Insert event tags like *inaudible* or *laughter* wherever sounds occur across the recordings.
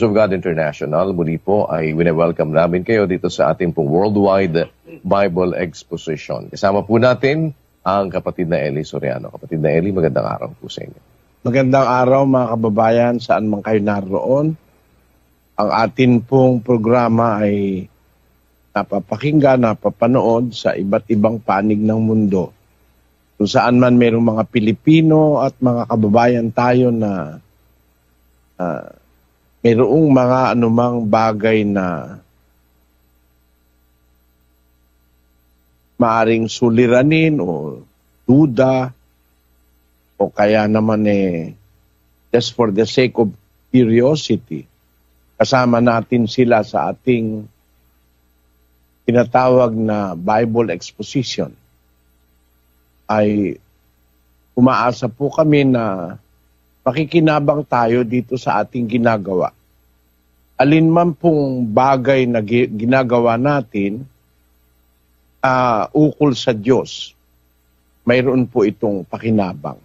of God International, muli po ay wine-welcome namin kayo dito sa ating pong Worldwide Bible Exposition. Kasama po natin ang kapatid na Eli Soriano. Kapatid na Eli, magandang araw po sa inyo. Magandang araw mga kababayan, saan man kayo naroon. Ang atin pong programa ay napapakinggan, napapanood sa iba't ibang panig ng mundo. Kung saan man mayroong mga Pilipino at mga kababayan tayo na uh, mayroong mga anumang bagay na maaring suliranin o duda o kaya naman eh just for the sake of curiosity kasama natin sila sa ating tinatawag na Bible exposition. Ay umaasa po kami na makikinabang tayo dito sa ating ginagawa. Alin man pong bagay na gi- ginagawa natin ah, ukol sa Diyos, mayroon po itong pakinabang.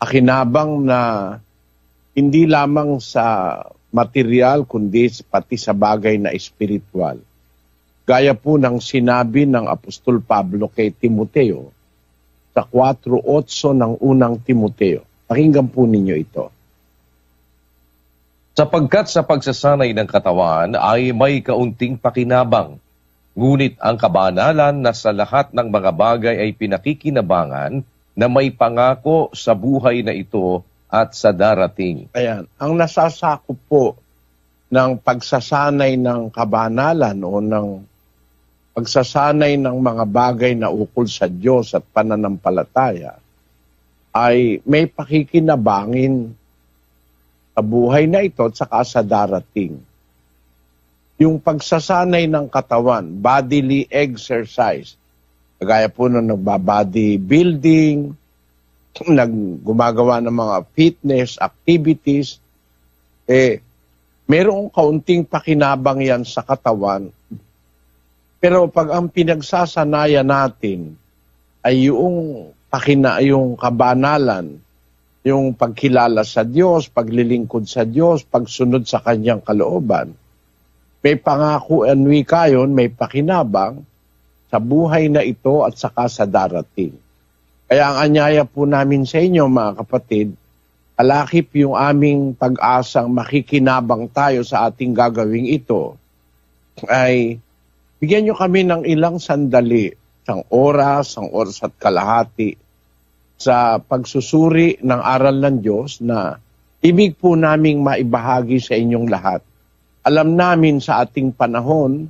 Pakinabang na hindi lamang sa material kundi pati sa bagay na espiritual. Gaya po ng sinabi ng Apostol Pablo kay Timoteo 4.8 ng unang Timoteo. Pakinggan po ninyo ito. Sapagkat sa pagsasanay ng katawan ay may kaunting pakinabang, ngunit ang kabanalan na sa lahat ng mga bagay ay pinakikinabangan na may pangako sa buhay na ito at sa darating. Ayan, ang nasasakop po ng pagsasanay ng kabanalan o ng pagsasanay ng mga bagay na ukol sa Diyos at pananampalataya ay may pakikinabangin sa buhay na ito at saka sa darating. Yung pagsasanay ng katawan, bodily exercise, kagaya po nung nagbabody building, *clears throat* nag gumagawa ng mga fitness activities, eh, merong kaunting pakinabang yan sa katawan. Pero pag ang pinagsasanayan natin ay yung pakina, yung kabanalan, yung pagkilala sa Diyos, paglilingkod sa Diyos, pagsunod sa kanyang kalooban, may pangako and kayon, may pakinabang sa buhay na ito at saka sa darating. Kaya ang anyaya po namin sa inyo mga kapatid, alakip yung aming pag-asang makikinabang tayo sa ating gagawing ito, ay bigyan nyo kami ng ilang sandali, isang oras, isang oras at kalahati, sa pagsusuri ng aral ng Diyos na ibig po naming maibahagi sa inyong lahat. Alam namin sa ating panahon,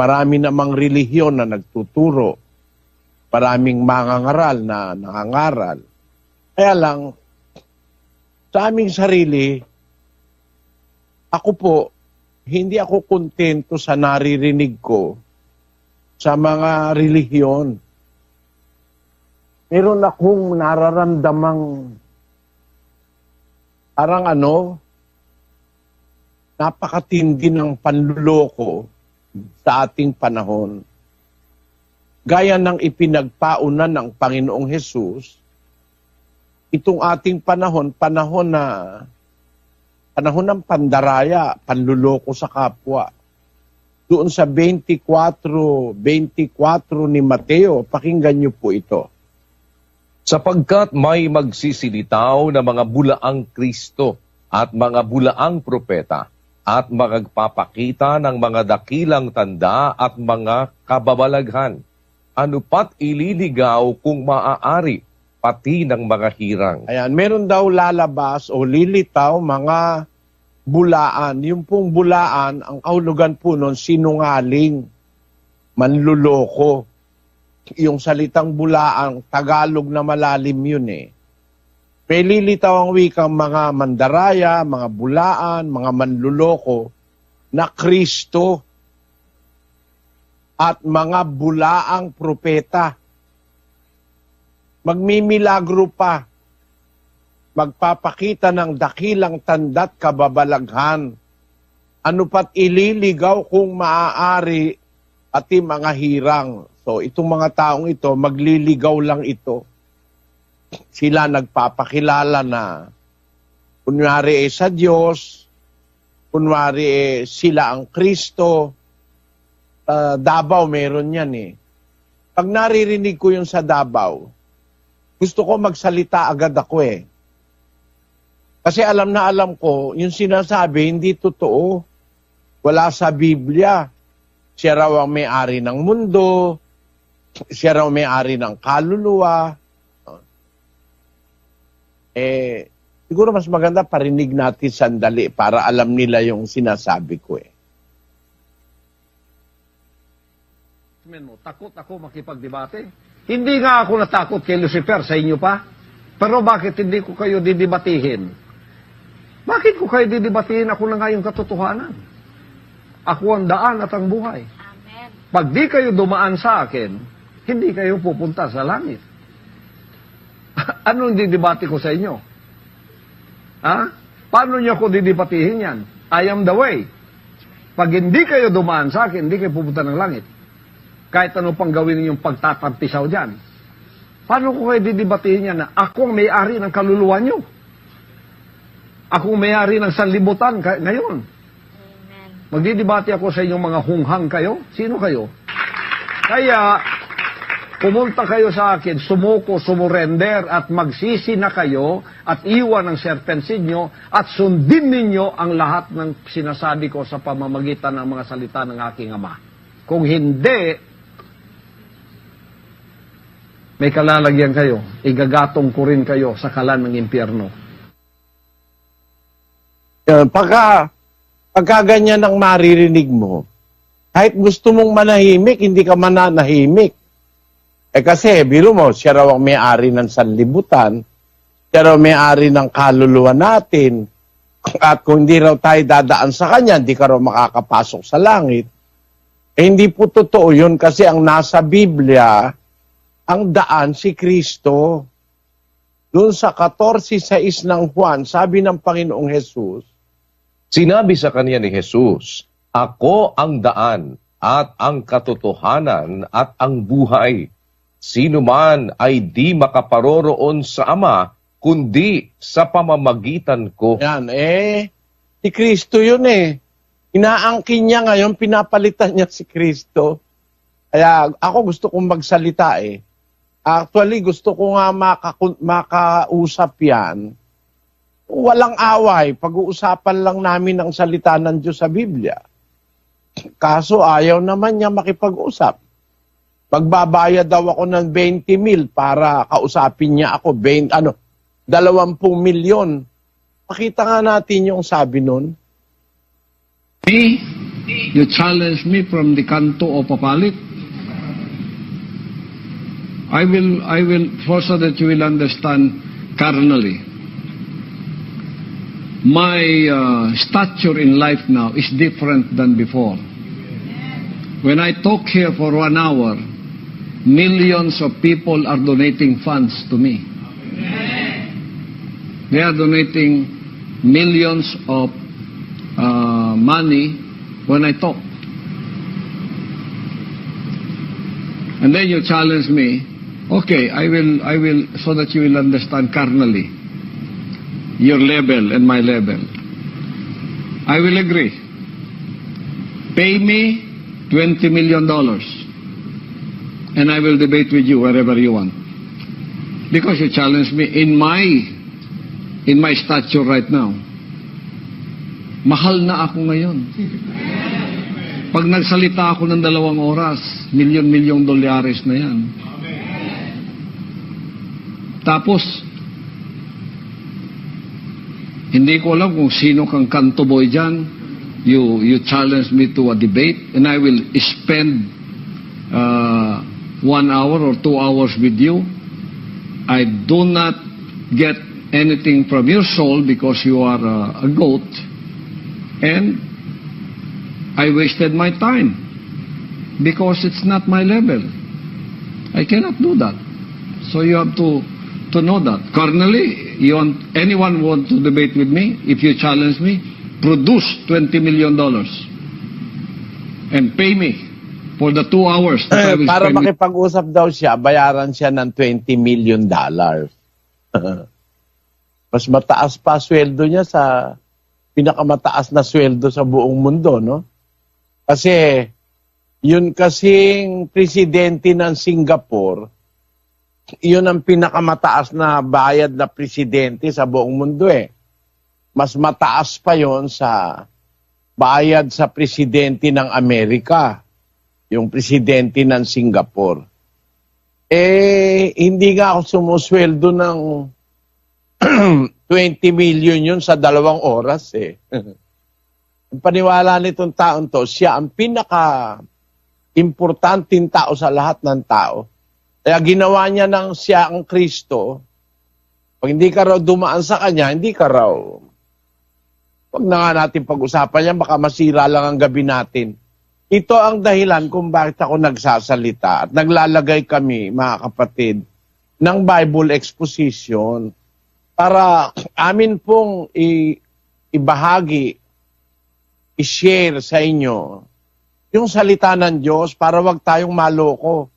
marami namang relihiyon na nagtuturo, maraming mangangaral na nangangaral. Kaya lang, sa aming sarili, ako po, hindi ako kontento sa naririnig ko sa mga relihiyon. Meron akong nararamdamang parang ano, napakatindi ng panluloko sa ating panahon gaya ng ipinagpaunan ng Panginoong Hesus, itong ating panahon, panahon na panahon ng pandaraya, panluloko sa kapwa. Doon sa 24, 24 ni Mateo, pakinggan niyo po ito. Sapagkat may magsisilitaw na mga bulaang Kristo at mga bulaang propeta at magpapakita ng mga dakilang tanda at mga kababalaghan ano pat ililigaw kung maaari, pati ng mga hirang. Ayan, meron daw lalabas o lilitaw mga bulaan. Yung pong bulaan, ang kahulugan po nun, sinungaling, manluloko. Yung salitang bulaan, Tagalog na malalim yun eh. May lilitaw ang wikang mga mandaraya, mga bulaan, mga manluloko na Kristo at mga bulaang propeta. Magmimilagro pa. Magpapakita ng dakilang tanda't kababalaghan. Ano pat ililigaw kung maaari at mga hirang. So itong mga taong ito, magliligaw lang ito. Sila nagpapakilala na kunwari eh sa Diyos, kunwari eh sila ang Kristo. Sa Davao meron yan eh. Pag naririnig ko yung sa Davao, gusto ko magsalita agad ako eh. Kasi alam na alam ko, yung sinasabi hindi totoo. Wala sa Biblia. Siya raw ang may-ari ng mundo, siya raw may-ari ng kaluluwa. Eh, siguro mas maganda parinig natin sandali para alam nila yung sinasabi ko eh. Mo, takot ako makipagdebate. Hindi nga ako natakot kay Lucifer sa inyo pa. Pero bakit hindi ko kayo didibatihin? Bakit ko kayo didibatihin? Ako na nga yung katotohanan. Ako ang daan at ang buhay. Amen. Pag di kayo dumaan sa akin, hindi kayo pupunta sa langit. *laughs* Anong didibati ko sa inyo? Ha? Paano niyo ako didibatihin yan? I am the way. Pag hindi kayo dumaan sa akin, hindi kayo pupunta ng langit. Kahit ano pang gawin ninyong pagtatampisaw dyan. Paano ko kayo didibatihin yan na ako ang may-ari ng kaluluwa niyo? Ako ang may-ari ng sanlibutan ngayon. Amen. Magdidibati ako sa inyong mga hunghang kayo. Sino kayo? Kaya, pumunta kayo sa akin, sumuko, sumurender, at magsisi na kayo, at iwan ang serpent seed nyo, at sundin ninyo ang lahat ng sinasabi ko sa pamamagitan ng mga salita ng aking Ama. Kung hindi, may kalalagyan kayo, igagatong ko rin kayo sa kalan ng impyerno. Yan, Pagka, pagka ganyan ang maririnig mo, kahit gusto mong manahimik, hindi ka mananahimik. Eh kasi, biro mo, siya raw ang may-ari ng sanlibutan, siya raw may-ari ng kaluluwa natin, at kung hindi raw tayo dadaan sa kanya, hindi ka raw makakapasok sa langit. Eh hindi po totoo yun kasi ang nasa Biblia, ang daan si Kristo. Doon sa 14.6 ng Juan, sabi ng Panginoong Jesus, Sinabi sa kanya ni Jesus, Ako ang daan at ang katotohanan at ang buhay. Sino man ay di makaparoroon sa Ama, kundi sa pamamagitan ko. Yan, eh, si Kristo yun eh. Inaangkin niya ngayon, pinapalitan niya si Kristo. Kaya ako gusto kong magsalita eh. Actually, gusto ko nga makaku- makausap yan. Walang away. Pag-uusapan lang namin ang salita ng Diyos sa Biblia. Kaso ayaw naman niya makipag-usap. Magbabayad daw ako ng 20 mil para kausapin niya ako. 20, ano, 20 milyon. Pakita nga natin yung sabi nun. Me, you challenge me from the canto of Papalit. I will, I will, for so that you will understand carnally. My uh, stature in life now is different than before. When I talk here for one hour, millions of people are donating funds to me. They are donating millions of uh, money when I talk. And then you challenge me, okay, I will, I will, so that you will understand carnally your level and my level. I will agree. Pay me $20 million and I will debate with you wherever you want. Because you challenge me in my, in my stature right now. Mahal na ako ngayon. Pag nagsalita ako ng dalawang oras, milyon-milyong dolyares na yan. Tapos, hindi ko alam kung sino kang kanto boy dyan. You, you challenge me to a debate and I will spend uh, one hour or two hours with you. I do not get anything from your soul because you are uh, a goat. And I wasted my time because it's not my level. I cannot do that. So you have to to know that. Carnally, you want anyone want to debate with me? If you challenge me, produce twenty million dollars and pay me for the two hours that I Eh, will para spend makipag-usap daw siya, bayaran siya ng 20 million dollars. *laughs* Mas mataas pa sweldo niya sa pinakamataas na sweldo sa buong mundo, no? Kasi yun kasing presidente ng Singapore, yun ang pinakamataas na bayad na presidente sa buong mundo eh. Mas mataas pa yon sa bayad sa presidente ng Amerika, yung presidente ng Singapore. Eh, hindi nga ako sumusweldo ng *clears throat* 20 million yun sa dalawang oras eh. *laughs* Ang paniwala nitong taon to, siya ang pinaka importanteng tao sa lahat ng tao. Kaya ginawa niya ng siya ang Kristo. Pag hindi ka raw dumaan sa kanya, hindi ka raw. Huwag na nga natin pag-usapan yan, baka masira lang ang gabi natin. Ito ang dahilan kung bakit ako nagsasalita at naglalagay kami, mga kapatid, ng Bible exposition para amin pong i- ibahagi, i-share sa inyo yung salita ng Diyos para wag tayong maloko.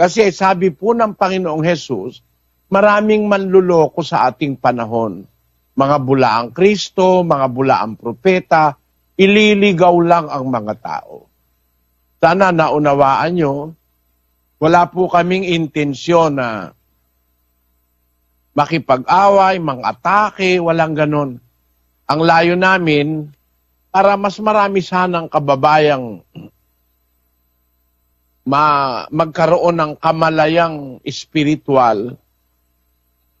Kasi sabi po ng Panginoong Jesus, maraming manluloko sa ating panahon. Mga bulaang Kristo, mga bulaang propeta, ililigaw lang ang mga tao. Sana naunawaan nyo, wala po kaming intensyon na makipag-away, mang-atake, walang ganon. Ang layo namin, para mas marami sanang kababayang ma magkaroon ng kamalayang espiritual,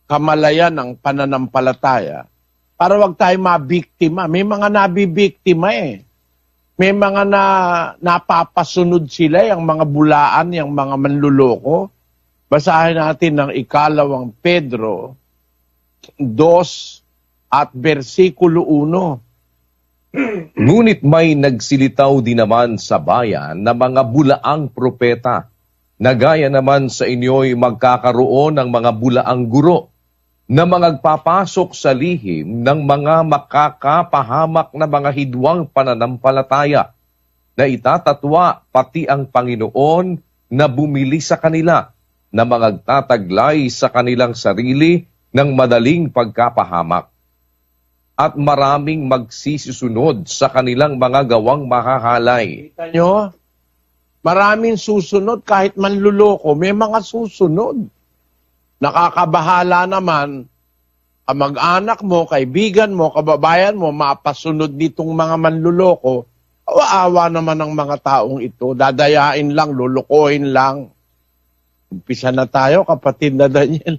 kamalayan ng pananampalataya, para wag tayo mabiktima. May mga nabibiktima eh. May mga na napapasunod sila, yung mga bulaan, yung mga manluloko. Basahin natin ng ikalawang Pedro 2 at versikulo 1. Ngunit may nagsilitaw din naman sa bayan na mga bulaang propeta, na gaya naman sa inyo'y magkakaroon ng mga bulaang guro, na magpapasok sa lihim ng mga makakapahamak na mga hidwang pananampalataya, na itatatwa pati ang Panginoon na bumili sa kanila, na magtataglay sa kanilang sarili ng madaling pagkapahamak at maraming magsisisunod sa kanilang mga gawang mahahalay. Kita nyo? Maraming susunod kahit manluloko, may mga susunod. Nakakabahala naman ang mag-anak mo, kaibigan mo, kababayan mo, mapasunod nitong mga manluloko. Awa-awa naman ng mga taong ito. Dadayain lang, lulukohin lang. Umpisa na tayo, kapatid na Daniel.